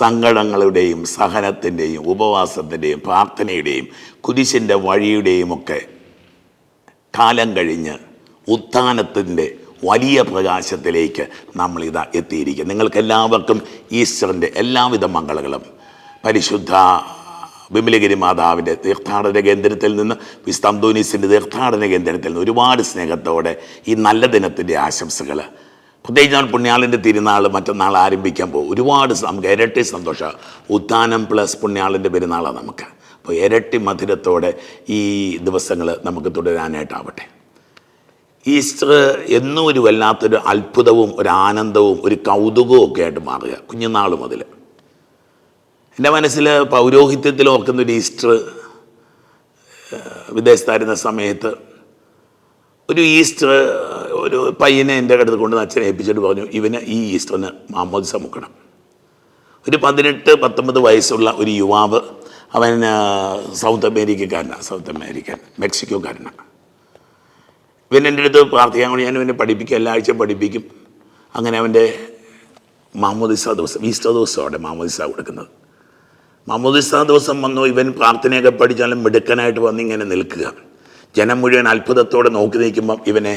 സങ്കടങ്ങളുടെയും സഹനത്തിന്റെയും ഉപവാസത്തിന്റെയും പ്രാർത്ഥനയുടെയും കുരിശിന്റെ വഴിയുടെയും ഒക്കെ കാലം കഴിഞ്ഞ് ഉത്ഥാനത്തിന്റെ വലിയ പ്രകാശത്തിലേക്ക് നമ്മളിതാ എത്തിയിരിക്കും നിങ്ങൾക്ക് എല്ലാവർക്കും ഈസ്റ്ററിന്റെ എല്ലാവിധ മംഗളങ്ങളും. പരിശുദ്ധ വിമലഗിരി മാതാവിന്റെ തീർത്ഥാടന കേന്ദ്രത്തിൽ നിന്ന് വിസ്തംതോനീസിന്റെ തീർത്ഥാടന കേന്ദ്രത്തിൽ നിന്ന് ഒരുപാട് സ്നേഹത്തോടെ ഈ നല്ല ദിനത്തിന്റെ ആശംസകൾ പ്രത്യേകിച്ച് നമ്മൾ പുണ്യാളിന്റെ തിരുനാൾ മറ്റന്നാൾ ആരംഭിക്കാൻ പോകും. ഒരുപാട് നമുക്ക് ഇരട്ടി സന്തോഷം. ഉത്താനം പ്ലസ് പുണ്യാളിന്റെ പെരുന്നാളാണ് നമുക്ക്. അപ്പോൾ ഇരട്ടി മധുരത്തോടെ ഈ ദിവസങ്ങൾ നമുക്ക് തുടരാനായിട്ടാവട്ടെ. ഈസ്റ്റർ എന്നും ഒരു വല്ലാത്തൊരു അത്ഭുതവും ഒരു ആനന്ദവും ഒരു കൗതുകവും ഒക്കെ ആയിട്ട് മാറുക കുഞ്ഞുനാൾ മുതൽ. എന്റെ മനസ്സിൽ പൗരോഹിത്യത്തിൽ ഓർക്കുന്ന ഒരു ഈസ്റ്റർ വിദേശത്തായിരുന്ന സമയത്ത് ഒരു ഈസ്റ്റർ ഒരു പയ്യനെ എന്റെ അടുത്ത് കൊണ്ട് അച്ഛനെ ഏൽപ്പിച്ചിട്ട് പറഞ്ഞു ഇവന് ഈ ഈസ്റ്ററിന് മാമോദിസ മുക്കണം ഒരു പതിനെട്ട് പത്തൊമ്പത് വയസ്സുള്ള ഒരു യുവാവ് അവൻ സൗത്ത് അമേരിക്കക്കാരനാണ് സൗത്ത് അമേരിക്കൻ മെക്സിക്കോക്കാരനാണ് ഇവൻ എന്റെ അടുത്ത് പ്രാർത്ഥിക്കാൻ ഞാൻ ഇവനെ പഠിപ്പിക്കും എല്ലാ ആഴ്ചയും പഠിപ്പിക്കും. അങ്ങനെ അവന്റെ മാമോദിസ ദിവസം ഈസ്റ്റർ ദിവസമാണ് മാമോദിസ കൊടുക്കുന്നത്. മാമോദിസ ദിവസം വന്നു ഇവൻ പ്രാർത്ഥനയൊക്കെ പഠിച്ചാലും മിടുക്കനായിട്ട് വന്നിങ്ങനെ നിൽക്കുക. ജനം മുഴുവൻ അത്ഭുതത്തോടെ നോക്കി നിൽക്കുമ്പം ഇവനെ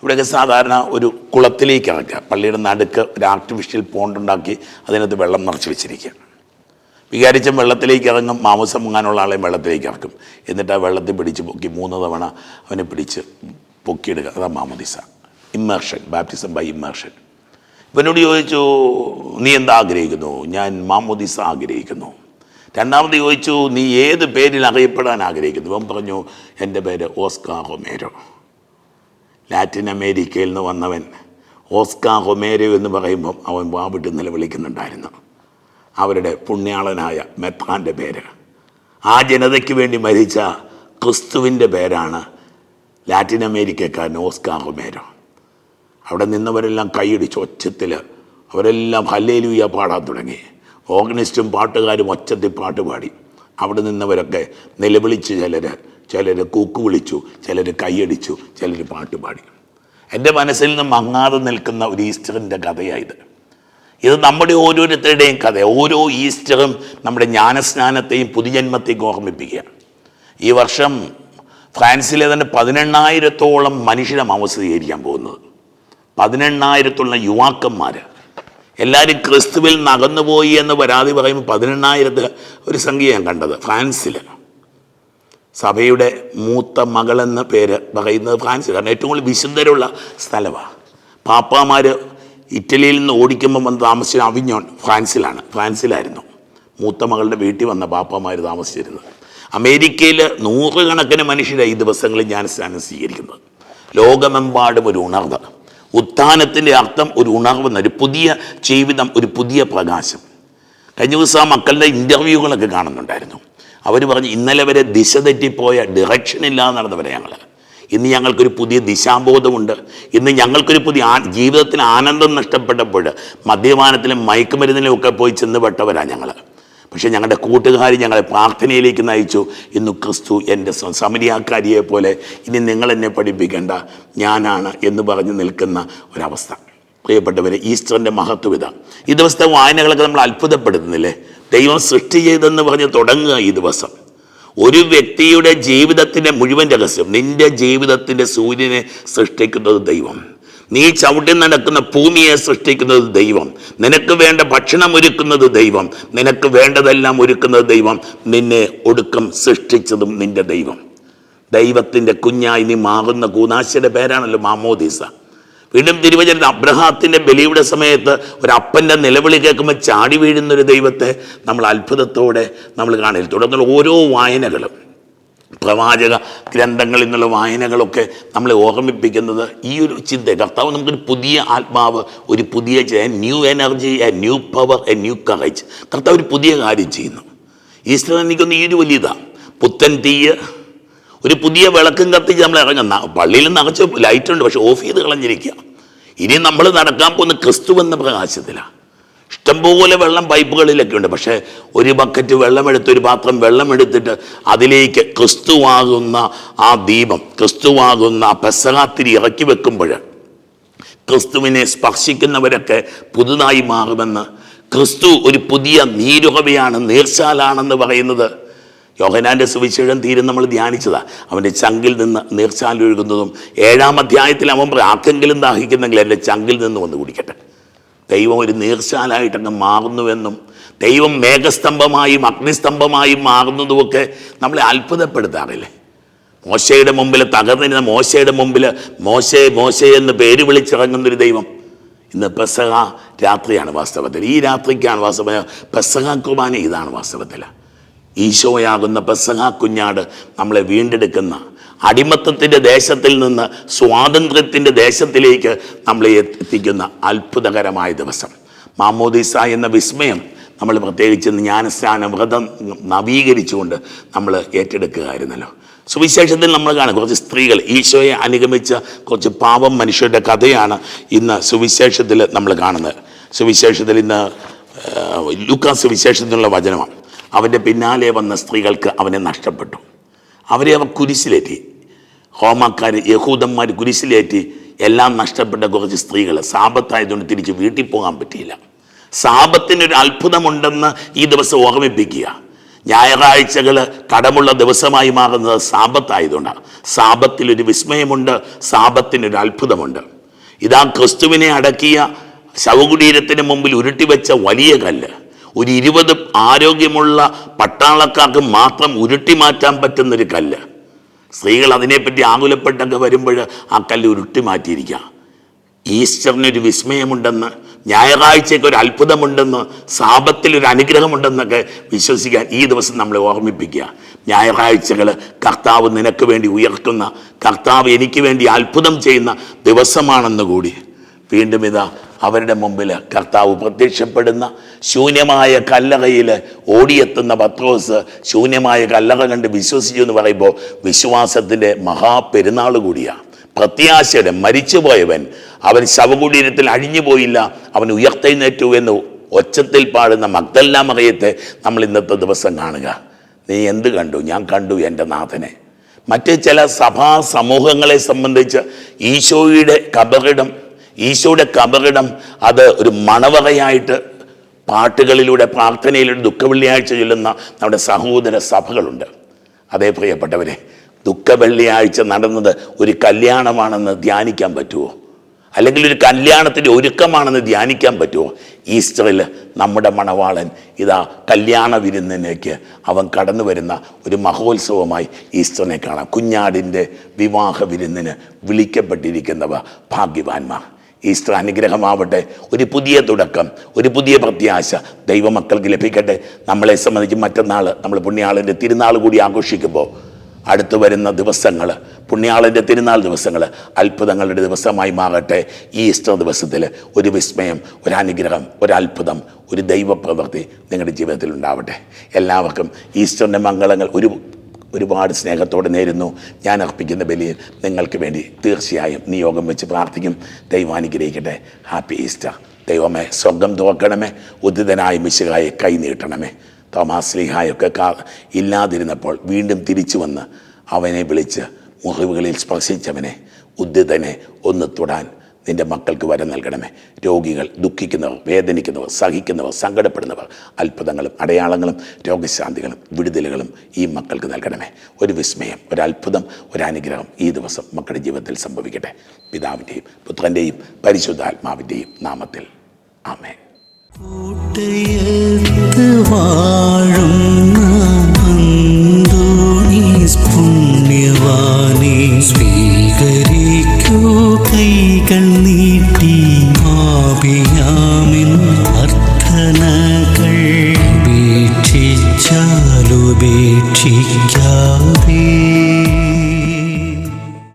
ഇവിടെയൊക്കെ സാധാരണ ഒരു കുളത്തിലേക്ക് ഇറക്കുക. പള്ളിയുടെ നടുക്ക് ഒരു ആർട്ടിഫിഷ്യൽ പോണ്ടുണ്ടാക്കി അതിനകത്ത് വെള്ളം നിറച്ച് വെച്ചിരിക്കുക. വികാരിച്ചൻ വെള്ളത്തിലേക്ക് ഇറങ്ങും മാമസം മുങ്ങാനുള്ള ആളെയും വെള്ളത്തിലേക്ക് ഇറക്കും. എന്നിട്ട് ആ വെള്ളത്തിൽ പിടിച്ച് പൊക്കി മൂന്ന് തവണ അവനെ പിടിച്ച് പൊക്കിയിടുക. അതാ മാമദിസ. ഇമ്മേർഷൻ ബാപ്റ്റിസം ബൈ ഇമ്മേർഷൻ ഇവനോട് ചോദിച്ചു നീ എന്താ ആഗ്രഹിക്കുന്നു? ഞാൻ മാമോദിസ ആഗ്രഹിക്കുന്നു. രണ്ടാമത് ചോദിച്ചു നീ ഏത് പേരിൽ അറിയപ്പെടാൻ ആഗ്രഹിക്കുന്നു? ഇവൻ പറഞ്ഞു എന്റെ പേര് ഓസ്കാ ഹൊമേരോ. ലാറ്റിൻ അമേരിക്കയിൽ നിന്ന് വന്നവൻ ഓസ്കാ ഹൊമേരോ എന്ന് പറയുമ്പം അവൻ വാവിട്ട് നിലവിളിക്കുന്നുണ്ടായിരുന്നു. അവരുടെ പുണ്യാളനായ മെത്രാന്റെ പേര്. ആ ജനതയ്ക്ക് വേണ്ടി മരിച്ച ക്രിസ്തുവിന്റെ പേരാണ് ലാറ്റിൻ അമേരിക്കക്കാരൻ ഓസ്കാ ഹൊമേരോ. അവിടെ നിന്നവരെല്ലാം കൈയടിച്ച് ഒച്ചത്തിൽ അവരെല്ലാം ഹല്ലേലൂയ പാടാൻ തുടങ്ങി. ഓർഗനിസ്റ്റും പാട്ടുകാരും ഒച്ചത്തിൽ പാട്ട് പാടി. അവിടെ നിന്നവരൊക്കെ നിലവിളിച്ച് ചിലർ ചിലർ കൂക്ക് വിളിച്ചു ചിലർ കൈയടിച്ചു ചിലർ പാട്ട് പാടി. എന്റെ മനസ്സിൽ നിന്ന് മങ്ങാതെ നിൽക്കുന്ന ഒരു ഈസ്റ്ററിന്റെ കഥയായത്. ഇത് നമ്മുടെ ഓരോരുത്തരുടെയും കഥ. ഓരോ ഈസ്റ്ററും നമ്മുടെ ജ്ഞാനസ്നാനത്തെയും പുതുജന്മത്തെയും ഓർമ്മിപ്പിക്കുക ഈ വർഷം ഫ്രാൻസിലെ തന്നെ പതിനെണ്ണായിരത്തോളം മനുഷ്യരെ മാമസീകരിക്കാൻ പോകുന്നത്. പതിനെണ്ണായിരത്തുള്ള യുവാക്കന്മാർ എല്ലാവരും ക്രിസ്തുവിൽ നകന്നുപോയി എന്ന് പരാതി പറയുമ്പോൾ പതിനെണ്ണായിരത്ത് ഒരു സംഖ്യ ഞാൻ കണ്ടത് ഫ്രാൻസിൽ സഭയുടെ മൂത്ത മകളെന്ന പേര് പറയുന്നത് ഫ്രാൻസ് കാരണം ഏറ്റവും കൂടുതൽ വിശുദ്ധരുള്ള സ്ഥലമാണ്. പാപ്പാമാർ ഇറ്റലിയിൽ നിന്ന് ഓടിക്കുമ്പോൾ വന്ന് താമസിച്ച അവിഞ്ഞോൺ ഫ്രാൻസിലാണ് ഫ്രാൻസിലായിരുന്നു. മൂത്ത മകളുടെ വീട്ടിൽ വന്ന പാപ്പാമാർ താമസിച്ചിരുന്നത്. അമേരിക്കയിൽ നൂറുകണക്കിന് മനുഷ്യരെ ഈ ദിവസങ്ങളിൽ ഞാൻ സ്ഥാനം സ്വീകരിക്കുന്നത്. ലോകമെമ്പാടും ഒരു ഉണർവ്. ഉത്ഥാനത്തിന്റെ അർത്ഥം ഒരു ഉണർവ് ഒരു പുതിയ ജീവിതം ഒരു പുതിയ പ്രകാശം. കഴിഞ്ഞ ദിവസം ആ മക്കളുടെ ഇന്റർവ്യൂകളൊക്കെ കാണുന്നുണ്ടായിരുന്നു. അവർ പറഞ്ഞു ഇന്നലെ വരെ ദിശ തെറ്റിപ്പോയ ഡിറക്ഷൻ ഇല്ലാതെ നടന്നവരെ ഞങ്ങൾ ഇന്ന് ഞങ്ങൾക്കൊരു പുതിയ ദിശാബോധമുണ്ട്. ഇന്ന് ഞങ്ങൾക്കൊരു പുതിയ ആ ജീവിതത്തിന് ആനന്ദം നഷ്ടപ്പെട്ടപ്പോൾ മദ്യപാനത്തിലും മയക്കുമരുന്നിലും ഒക്കെ പോയി ചെന്നുപെട്ടവരാണ് ഞങ്ങൾ പക്ഷേ ഞങ്ങളുടെ കൂട്ടുകാർ ഞങ്ങളെ പ്രാർത്ഥനയിലേക്ക് നയിച്ചു. ഇന്ന് ക്രിസ്തു എന്റെ സമരിയാക്കാരിയെ പോലെ ഇനി നിങ്ങൾ എന്നെ പഠിപ്പിക്കേണ്ട. ഞാനാണ് എന്ന് പറഞ്ഞ് നിൽക്കുന്ന ഒരവസ്ഥ. പ്രിയപ്പെട്ടവരെ ഈസ്റ്ററിന്റെ മഹത്വം ഇതാണ് ഈ ദിവസത്തെ വായനകളൊക്കെ നമ്മൾ അത്ഭുതപ്പെടുത്തുന്നില്ലേ? ദൈവം സൃഷ്ടി ചെയ്തെന്ന് പറഞ്ഞ് തുടങ്ങുക ഈ ദിവസം. ഒരു വ്യക്തിയുടെ ജീവിതത്തിന്റെ മുഴുവൻ രഹസ്യം നിന്റെ ജീവിതത്തിന്റെ സൂര്യനെ സൃഷ്ടിക്കുന്നത് ദൈവം. നീ ചവിട്ടി നടക്കുന്ന ഭൂമിയെ സൃഷ്ടിക്കുന്നത് ദൈവം. നിനക്ക് വേണ്ട ഭക്ഷണം ഒരുക്കുന്നത് ദൈവം. നിനക്ക് വേണ്ടതെല്ലാം ഒരുക്കുന്നത് ദൈവം. നിന്നെ ഒടുക്കം സൃഷ്ടിച്ചതും നിന്റെ ദൈവം. ദൈവത്തിന്റെ കുഞ്ഞായി നീ മാറുന്ന കൂനാശയുടെ പേരാണല്ലോ മാമോദീസ. വീണ്ടും തിരുവചന അബ്രഹാത്തിന്റെ ബലിയുടെ സമയത്ത് ഒരു അപ്പന്റെ നിലവിളി കേൾക്കുമ്പോൾ ചാടി വീഴുന്നൊരു ദൈവത്തെ നമ്മൾ അത്ഭുതത്തോടെ നമ്മൾ കാണില്ല തുടർന്നുള്ള ഓരോ വായനകളും പ്രവാചക ഗ്രന്ഥങ്ങളിൽ നിന്നുള്ള വായനകളൊക്കെ നമ്മളെ ഓർമ്മിപ്പിക്കുന്നത് ഈ ഒരു ചിന്ത. കർത്താവ് നമുക്കൊരു പുതിയ ആത്മാവ് ഒരു പുതിയ new energy a new power a new courage കർത്താവ് ഒരു പുതിയ കാര്യം ചെയ്യുന്നു. ഈസ്റ്റർ എനിക്കൊന്ന് ഈ ഒരു വലിയതാണ് പുത്തൻ തീയ് ഒരു പുതിയ വിളക്കും കത്തിച്ച് നമ്മൾ ഇറങ്ങുന്ന പള്ളിയിൽ നിറച്ച് ലൈറ്റ് ഉണ്ട് പക്ഷെ ഓഫ് ചെയ്ത് കളഞ്ഞിരിക്കുക. ഇനി നമ്മൾ നടക്കാൻ പോകുന്ന ക്രിസ്തു എന്ന പ്രകാശത്തിലാണ്. ഇഷ്ടംപോലെ വെള്ളം പൈപ്പുകളിലൊക്കെ ഉണ്ട്. പക്ഷേ ഒരു ബക്കറ്റ് വെള്ളമെടുത്ത് ഒരു പാത്രം വെള്ളമെടുത്തിട്ട് അതിലേക്ക് ക്രിസ്തുവാകുന്ന ആ ദീപം ക്രിസ്തുവാകുന്ന ആ പെസകാത്തിരി ഇറക്കി വെക്കുമ്പോൾ ക്രിസ്തുവിനെ സ്പർശിക്കുന്നവരൊക്കെ പുതുതായി മാറുമെന്ന് ക്രിസ്തു ഒരു പുതിയ നീരുറവയാണ് നീർച്ചാലാണെന്ന് പറയുന്നത്. യോഹനാന്റെ സുവിശേഷം തീരും നമ്മൾ ധ്യാനിച്ചതാ. അവന്റെ ചങ്കിൽ നിന്ന് നീർച്ചാലൊഴുകുന്നതും ഏഴാം അധ്യായത്തിൽ അവൻ ആർക്കെങ്കിലും ദാഹിക്കുന്നെങ്കിൽ എന്റെ ചങ്കിൽ നിന്ന് വന്ന് കുടിക്കട്ടെ. ദൈവം ഒരു നീർച്ചാലായിട്ടങ്ങ് മാറുന്നുവെന്നും ദൈവം മേഘസ്തംഭമായും അഗ്നിസ്തംഭമായും മാറുന്നതുമൊക്കെ നമ്മളെ അത്ഭുതപ്പെടുത്താറില്ലേ? മോശയുടെ മുമ്പിൽ തകർന്നിരുന്ന മോശയുടെ മുമ്പിൽ മോശെ മോശെ എന്ന് പേര് വിളിച്ചിറങ്ങുന്നൊരു ദൈവം. ഇന്ന് പെസഹ രാത്രിയാണ് വാസ്തവത്തിൽ. ഈ രാത്രിക്കാണ് വാസ്തവ പെസഹ കുർബാന ഇതാണ് വാസ്തവത്തിൽ. ഈശോയാകുന്ന പെസഹ കുഞ്ഞാട് നമ്മളെ വീണ്ടെടുക്കുന്ന അടിമത്തത്തിന്റെ ദേശത്തിൽ നിന്ന് സ്വാതന്ത്ര്യത്തിന്റെ ദേശത്തിലേക്ക് നമ്മളെ എത്തിക്കുന്ന അത്ഭുതകരമായ ദിവസം. മാമോദിസ എന്ന വിസ്മയം നമ്മൾ പ്രത്യേകിച്ച് ജ്ഞാനസ്നാന വ്രതം നവീകരിച്ചുകൊണ്ട് നമ്മൾ ഏറ്റെടുക്കുകയായിരുന്നല്ലോ. സുവിശേഷത്തിൽ നമ്മൾ കാണും കുറച്ച് സ്ത്രീകൾ ഈശോയെ അനുഗമിച്ച കുറച്ച് പാവം മനുഷ്യരുടെ കഥയാണ് ഇന്ന് സുവിശേഷത്തിൽ നമ്മൾ കാണുന്നത്. സുവിശേഷത്തിൽ ഇന്ന് ലുക്ക സുവിശേഷത്തിനുള്ള വചനമാണ്. അവന്റെ പിന്നാലെ വന്ന സ്ത്രീകൾക്ക് അവനെ നഷ്ടപ്പെട്ടു. അവരെ അവർ കുരിശിലേറ്റി. ഹോമക്കാർ യഹൂദന്മാർ കുരിശിലേറ്റ് എല്ലാം നഷ്ടപ്പെട്ട കുറച്ച് സ്ത്രീകൾ സാപത്തായതുകൊണ്ട് തിരിച്ച് വീട്ടിൽ പോകാൻ പറ്റിയില്ല. സാപത്തിനൊരു അത്ഭുതമുണ്ടെന്ന് ഈ ദിവസം ഓർമ്മിപ്പിക്കുക. ഞായറാഴ്ചകൾ കടമുള്ള ദിവസമായി മാറുന്നത് സാപത്തായതുകൊണ്ടാണ്. സാപത്തിലൊരു വിസ്മയമുണ്ട് സാപത്തിനൊരു അത്ഭുതമുണ്ട്. ഇതാ ക്രിസ്തുവിനെ അടക്കിയ ശവകുടീരത്തിന് മുമ്പിൽ ഉരുട്ടിവെച്ച വലിയ കല്ല്. ഒരു ഇരുപത് ആരോഗ്യമുള്ള പട്ടാളക്കാർക്ക് മാത്രം ഉരുട്ടി മാറ്റാൻ പറ്റുന്നൊരു കല്ല്. സ്ത്രീകൾ അതിനെപ്പറ്റി ആകുലപ്പെട്ടൊക്കെ വരുമ്പോൾ ആ കല്ല് ഉരുട്ടി മാറ്റിയിരിക്കാം ഈസ്റ്ററിനൊരു വിസ്മയമുണ്ടെന്ന് ഞായറാഴ്ചയ്ക്ക് ഒരു അത്ഭുതമുണ്ടെന്ന് സാപത്തിൽ ഒരു അനുഗ്രഹമുണ്ടെന്നൊക്കെ വിശ്വസിക്കാൻ ഈ ദിവസം നമ്മളെ ഓർമ്മിപ്പിക്കുക. ഞായറാഴ്ചകൾ കർത്താവ് നിനക്ക് വേണ്ടി ഉയർത്തുന്ന കർത്താവ് എനിക്ക് വേണ്ടി അത്ഭുതം ചെയ്യുന്ന ദിവസമാണെന്ന് കൂടി. വീണ്ടും ഇതാ അവരുടെ മുമ്പിൽ കർത്താവ് പ്രത്യക്ഷപ്പെടുന്ന ശൂന്യമായ കല്ലറയിൽ ഓടിയെത്തുന്ന പത്രോസ് ശൂന്യമായ കല്ലറ കണ്ട് വിശ്വസിച്ചു എന്ന് പറയുമ്പോൾ വിശ്വാസത്തിന്റെ മഹാപെരുന്നാൾ കൂടിയാണ്. പ്രത്യാശയുടെ മരിച്ചുപോയവൻ അവൻ ശവകുടീരത്തിൽ അഴിഞ്ഞു പോയില്ല അവൻ ഉയർത്തെഴുന്നേറ്റു എന്ന് ഒച്ചത്തിൽ പാടുന്ന മഗ്ദല്ല മറിയത്തെ നമ്മൾ ഇന്നത്തെ ദിവസം കാണുക. നീ എന്ത് കണ്ടു? ഞാൻ കണ്ടു എന്റെ നാഥനെ. മറ്റ് ചില സഭാ സമൂഹങ്ങളെ സംബന്ധിച്ച് ഈശോയുടെ കബറിടം ഈശോയുടെ കബറിടം അത് ഒരു മണവറയായിട്ട് പാട്ടുകളിലൂടെ പ്രാർത്ഥനയിലൂടെ ദുഃഖവെള്ളിയാഴ്ച ചൊല്ലുന്ന നമ്മുടെ സഹോദര സഭകളുണ്ട്. അതേ പ്രിയപ്പെട്ടവരെ ദുഃഖവെള്ളിയാഴ്ച നടന്നത് ഒരു കല്യാണമാണെന്ന് ധ്യാനിക്കാൻ പറ്റുമോ അല്ലെങ്കിൽ ഒരു കല്യാണത്തിന്റെ ഒരുക്കമാണെന്ന് ധ്യാനിക്കാൻ പറ്റുമോ ഈസ്റ്ററിൽ നമ്മുടെ മണവാളൻ ഇതാ കല്യാണ വിരുന്നിലേക്ക് അവൻ കടന്നു വരുന്ന ഒരു മഹോത്സവമായി ഈസ്റ്ററിനെ കാണാം. കുഞ്ഞാടിന്റെ വിവാഹ വിരുന്നിന് വിളിക്കപ്പെട്ടിരിക്കുന്നവ ഭാഗ്യവാന്മാർ. ഈസ്റ്റർ അനുഗ്രഹമാവട്ടെ. ഒരു പുതിയ തുടക്കം ഒരു പുതിയ പ്രത്യാശ ദൈവമക്കൾക്ക് ലഭിക്കട്ടെ. നമ്മളെ സംബന്ധിച്ച് മറ്റന്നാൾ നമ്മൾ പുണ്യാളിന്റെ തിരുനാൾ കൂടി ആഘോഷിക്കുമ്പോൾ അടുത്തു വരുന്ന ദിവസങ്ങൾ പുണ്യാളിന്റെ തിരുനാൾ ദിവസങ്ങൾ അത്ഭുതങ്ങളുടെ ദിവസമായി മാറട്ടെ. ഈ ഈസ്റ്റർ ദിവസത്തിൽ ഒരു വിസ്മയം ഒരു അനുഗ്രഹം ഒരു അത്ഭുതം ഒരു ദൈവപ്രവൃത്തി നിങ്ങളുടെ ജീവിതത്തിൽ ഉണ്ടാവട്ടെ. എല്ലാവർക്കും ഈസ്റ്ററിന്റെ മംഗളങ്ങൾ ഒരു ഒരുപാട് സ്നേഹത്തോടെ നേരുന്നു. ഞാൻ അർപ്പിക്കുന്ന ബലിയിൽ നിങ്ങൾക്ക് വേണ്ടി തീർച്ചയായും നിയോഗം വെച്ച് പ്രാർത്ഥിക്കും. ദൈവാനുഗ്രഹിക്കട്ടെ ഹാപ്പി ഈസ്റ്റർ ദൈവമേ സ്വർഗം തുറക്കണമേ ഉദിതനായ മിശുകായെ കൈ നീട്ടണമേ. തോമാസ് ലീഹായൊക്കെ കാ ഇല്ലാതിരുന്നപ്പോൾ വീണ്ടും തിരിച്ചു വന്ന് അവനെ വിളിച്ച് മുറിവുകളിൽ സ്പർശിച്ചവനെ ഉദ്ധിതനെ ഒന്ന് തൊടാൻ നിന്റെ മക്കൾക്ക് വരം നൽകണമേ. രോഗികൾ ദുഃഖിക്കുന്നവർ വേദനിക്കുന്നവർ സഹിക്കുന്നവർ സങ്കടപ്പെടുന്നവർ അത്ഭുതങ്ങളും അടയാളങ്ങളും രോഗശാന്തികളും വിടുതലുകളും ഈ മക്കൾക്ക് നൽകണമേ. ഒരു വിസ്മയം ഒരത്ഭുതം ഒരനുഗ്രഹം ഈ ദിവസം മക്കളുടെ ജീവിതത്തിൽ സംഭവിക്കട്ടെ. പിതാവിന്റെയും പുത്രന്റെയും പരിശുദ്ധാത്മാവിന്റെയും നാമത്തിൽ. ആമേ കോട്ടയത്ത്